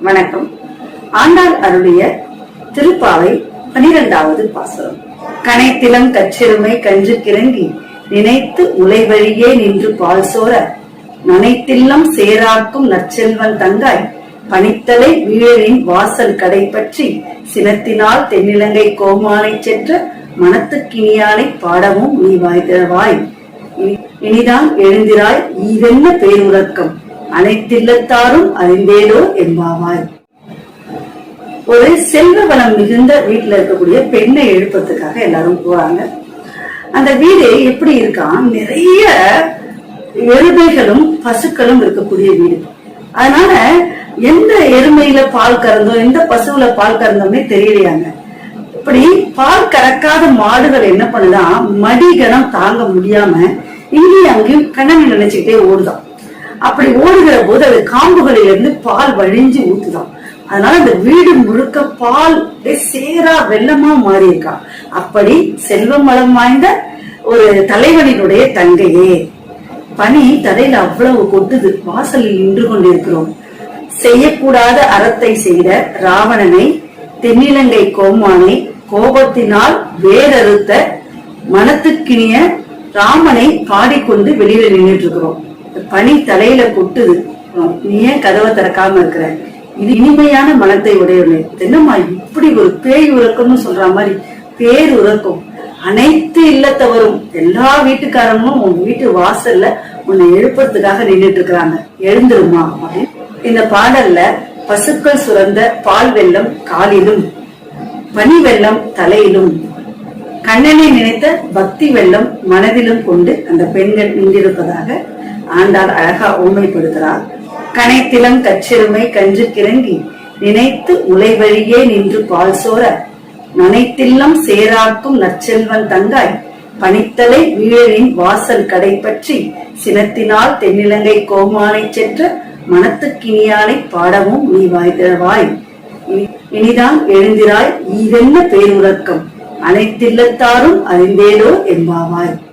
வணக்கம். ஆண்டாள் அருளிய திருப்பாவை பனிரெண்டாவது பாசுரம். கனைத்திலம் கச்சிறுமை கன்று கிறங்கி நினைத்து உலை வழியே நின்று பால் சோர நனைத்தில்லம் சேராக்கும் நற்செல்வன் தங்காய் பனித்தலை வீழலின் வாசல் கடை பற்றி சினத்தினால் தென்னிலங்கை கோமானை சென்ற மனத்துக்கினியானை பாடவும் நீ வாய்திரவாய் இனி- இனிதான் எழுந்திராய் ஈவென்ன பேருறக்கம். அனைத்தில்லத்தாரும் அறிந்தேலோ என்பாவாய். ஒரு செல்வ வளம் மிகுந்த வீட்டுல இருக்கக்கூடிய பெண்ணை எழுப்பதுக்காக எல்லாரும் போறாங்க. அந்த வீடு எப்படி இருக்கான் நிறைய எருமைகளும் பசுக்களும் இருக்கக்கூடிய வீடு. அதனால எந்த எருமையில பால் கறந்தோ எந்த பசுவுல பால் கறந்தோம்னே தெரியலையாங்க. இப்படி பால் கறக்காத மாடுகள் என்ன பண்ணுதான் மடிகனம் தாங்க முடியாம இங்கேயும் அங்கேயும் கண்ணனை நினைச்சுக்கிட்டே ஓடுதான் அப்படி ஓடுகிற போது அது காம்புகளில் இருந்து பால் வழிஞ்சு ஊத்துதான். அதனால அந்த வீடு முழுக்க பால் அப்படியே சேரா வெள்ளமா மாறி இருக்கா அப்படி செல்வம் வளம் வாய்ந்த ஒரு தலைவனினுடைய தங்கையே. பனி தலையில அவ்வளவு கொட்டுது. வாசலில் நின்று கொண்டிருக்கிறோம். செய்யக்கூடாத அறத்தை செய்த ராவணனை தென்னிலங்கை கோமானை கோபத்தினால் வேறறுத்த மனத்துக்கினிய ராமனை பாடிக்கொண்டு வெளியில நின்றுட்டு இருக்கிறோம். பனி தலையில கொட்டுது. நீ ஏன் கதவை திறக்காம இருக்கிற? இது இனிமையான மனத்தை உடையவனே. என்னம்மா இப்படி ஒரு பேய் உறக்கம்னு சொல்ற மாதிரி பேர் உறக்கம்? அனைத்து இல்லத்தவரும் எல்லா வீட்டுக்காரங்களும் உன் வீட்டு வாசல்ல உன்னை எழுப்புறதுக்காக நின்னுட்டு இருக்கிறாங்க. எழுந்துருமா? இந்த பாடல்ல பசுக்கள் சுரந்த பால் வெள்ளம் காலிலும் பனி வெள்ளம் தலையிலும் கண்ணனை நினைத்த பக்தி வெள்ளம் மனதிலும் கொண்டு அந்த பெண்கள் நின்றிருப்பதாக ஆண்டாள் அழகா உண்மைப்படுத்துறார் கனைத்திலம் கச்சிறுமை கன்று கிறங்கி நினைத்து உலை வழியே நின்று பால் சோர நனைத்தில்லம் சேராக்கும் நற்செல்வன் தங்காய். பனித்தலை வீழலின் வாசல் கடை பற்றி சினத்தினால் தென்னிலங்கை கோமானை சென்ற மனத்துக்கினியானை பாடவும் நீ வாய்திரவாய் இனி- இனிதான் எழுந்திராய் ஈவென்ன பேருறக்கம். அனைத்தில்லத்தாரும் அறிந்தேலோ என்பாவாய்.